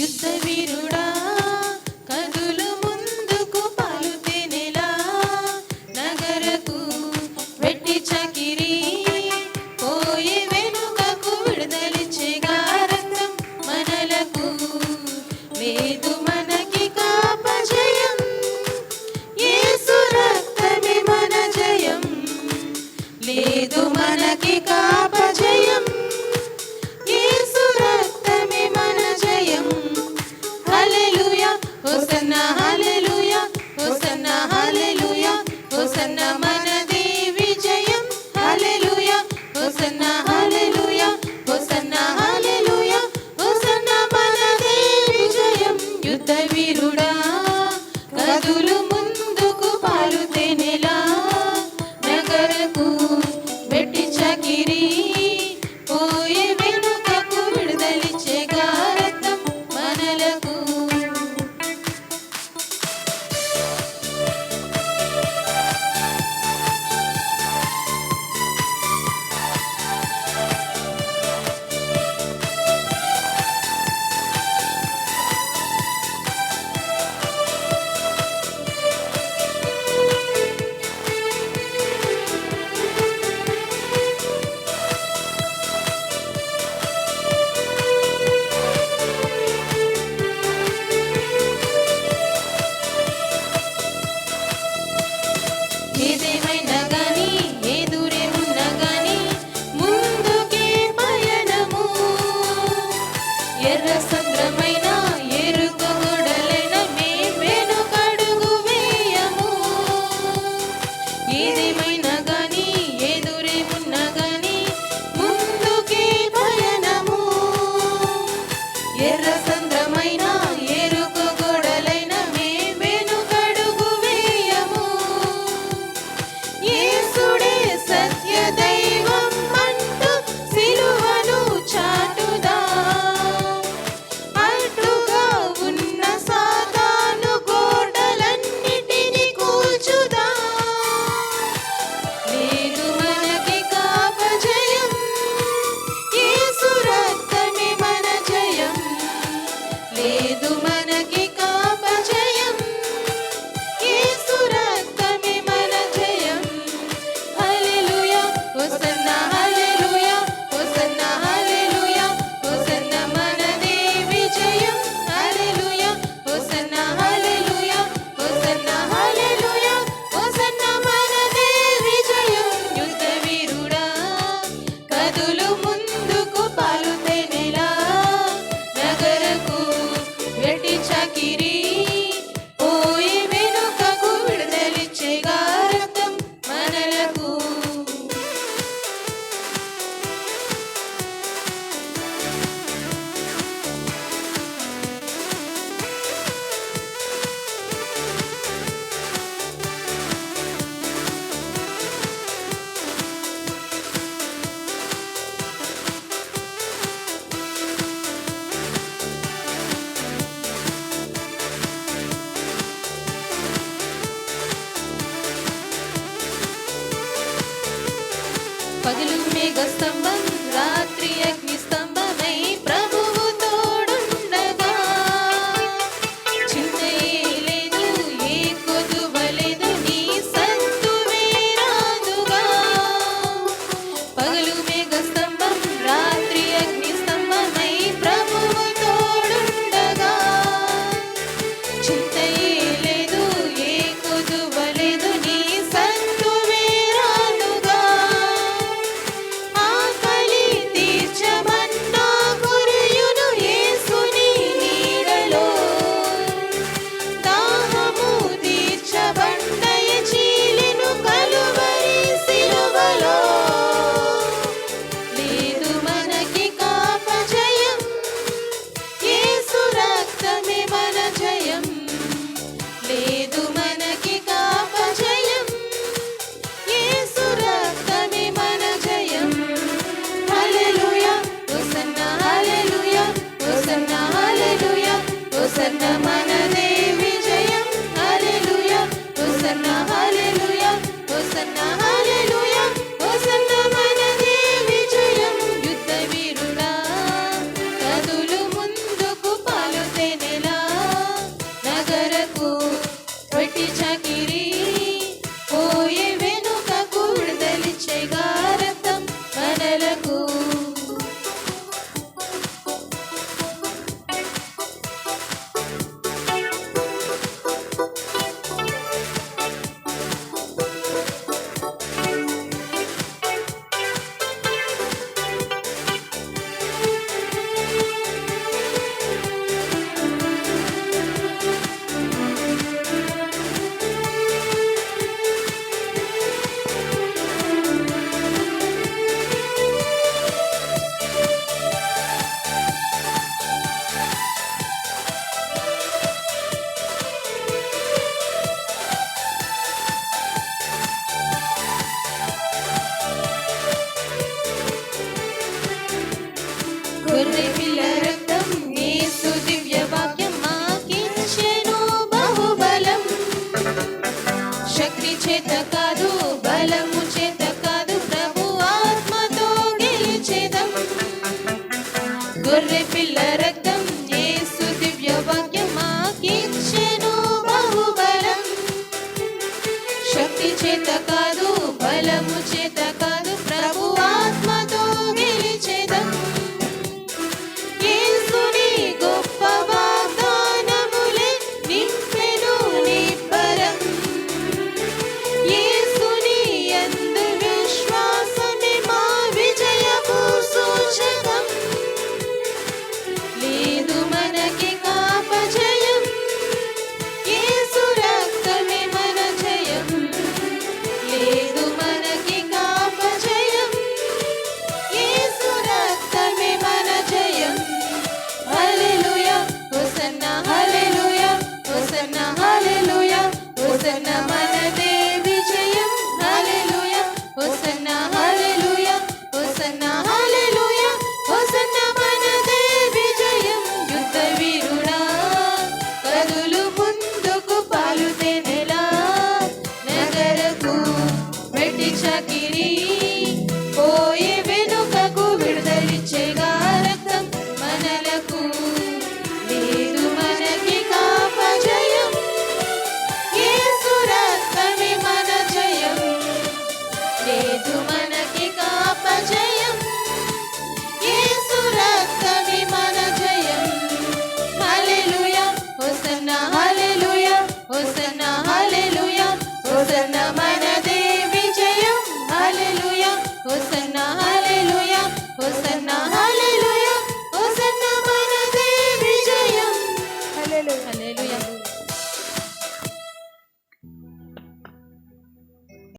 യുദ്ധവീരുടാ. ಇದು ಮನಗೆ பகலும் மேகஸ்தா చేత కాదు బలము చేత కాదు ప్రభు ఆత్మతో గెలిచేదం. గొర్రె పిల్ల రక్తం యేసు దివ్య వాక్యం మాకిచ్చెను బహుబలం. శక్తి చేత Shakira.